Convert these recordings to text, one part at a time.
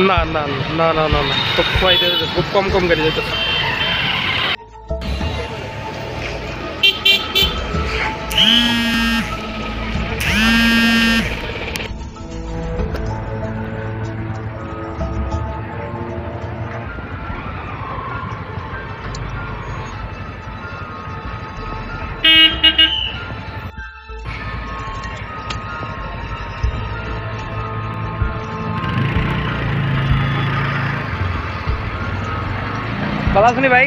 না না না না না না কয়টা খুব কম কম গাড়ি যেতে ভালো শুনি ভাই।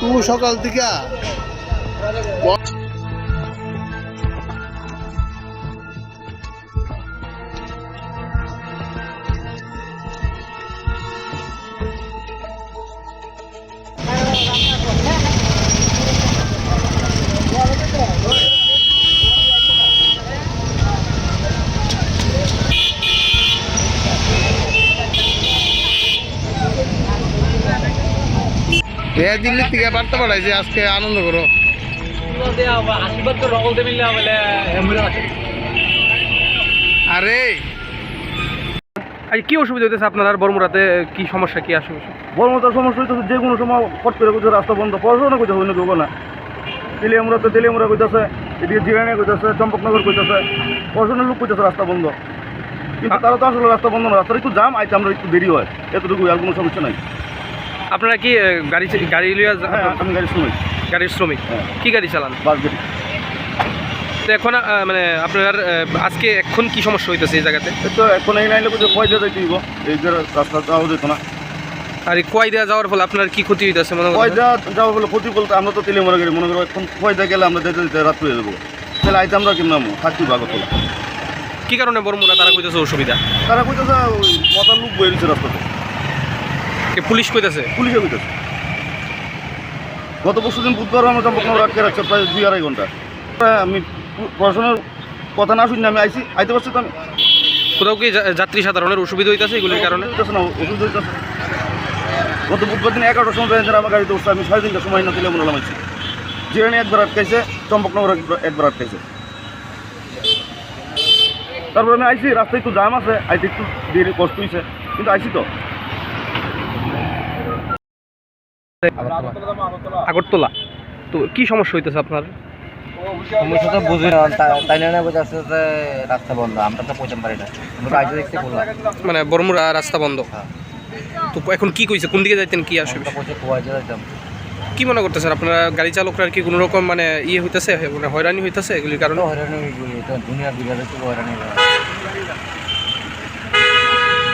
তুই সকাল থেকে এ দিল্লি থেকে বার্তা পাঠাইছে আজকে আনন্দ করো। আরে। আজ কি অসুবিধা হইতেছে আপনার আর বর্মরাতে? কি সমস্যা কি আসবে বর্মতার সমস্যা হইতেছে যে কোনো সময় ফট করে কইতে রাস্তা বন্ধ পড়াশোনা কইতে হইনি কেউ না। তেলিয়ামুরা তো তেলিয়ামুরা কইতেছে এদিকে জিরানিয়া কইতেছে চম্পকনগর কইতেছে পড়াশোনার লোক কইতেছে রাস্তা বন্ধ। কিন্তু তারা তো আসলে রাস্তা বন্ধ না রাস্তাটা একটু জাম আইতে আমরা একটু দেরি হয়। এতটুকু আর কোনো সমস্যা নাই। আপনারা কি গাড়ি গাড়ি লিয়া হ্যাঁ আমি গাড়ি শ্রমিক। গাড়ির শ্রমিক। হ্যাঁ। কি গাড়ি চালান? বাস গাড়ি। তো এখন মানে আপনার আজকে এখন কি সমস্যা হইতেছে এই জায়গাতে? তো এখন এই লাইনে কইতে পয়সা যাইতে দিব এই যে রাস্তা যাওয়া যেত না। আর কয় দেওয়া যাওয়ার ফলে আপনার কি ক্ষতি হইতেছে মনে করেন? পয়সা যাওয়া বলে ক্ষতি বলতে আমরা তো তেলিয়ামুরা গাড়ি মনে করো এখন পয়সা গেলে আমরা যেতে যেতে রাত হয়ে যাব। তাহলে আইতে আমরা কিনলাম থাকছি ভাগত কি কারণে বর্মরা তারা কইতেছে অসুবিধা? তারা কইতেছে মতার লোক দিচ্ছে রাস্তাতে। কে পুলিশ কইতেছে? পুলিশে কইতেছে। গত পরশু দিন বুধবার আমরা চম্পকনগর আটকে রাখছে প্রায় দুই আড়াই ঘণ্টা। আমি পু- প্রশাসনের কথা না শুনি আমি আইসি আইতে পারছি তো আমি। কোথাও কি যাত্রী সাধারণের অসুবিধা হইতেছে এগুলির কারণে? না হইতেছে। গত বুধবার দিন এগারোটার সময় প্যাসেঞ্জার আমার গাড়িতে উঠছে আমি সাড়ে তিনটার সময় না দিলে মনে নামাইছি জিরানি একবার আটকাইছে চম্পকনগর একবার- একবার আটকাইছে। তারপরে আমি আইসি রাস্তায় একটু জাম আছে আইতে একটু দেরি কষ্ট হয়েছে কিন্তু আইসি তো। আগরতলা। তো কি সমস্যা হইতেছে আপনার? সমস্যা তো বুঝি না তা- তাই বোঝাচ্ছে যে রাস্তা বন্ধ আমরা তো পারি না। আমরা আগে দেখতে বললাম মানে বর্মরা রাস্তা বন্ধ। হ্যাঁ। তো এখন কি কইছে? কোন দিকে যাইতেন কি আসবে কি মনে করতেছেন আপনারা? গাড়ি চালকরা কি কোনো রকম মানে ইয়ে হইতেছে? মানে হয়রানি হইতেছে এগুলির কারণে? হয়রানি গেলি তো দুনিয়ার হয়রানি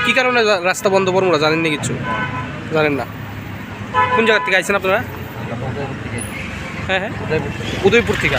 কি কারণে রাস্তা বন্ধ বর্মরা জানেন না কিছু? জানেন না? কোন জায়গার থেকে আইছেন আপনারা? হ্যাঁ হ্যাঁ। উদয়পুর থেকে।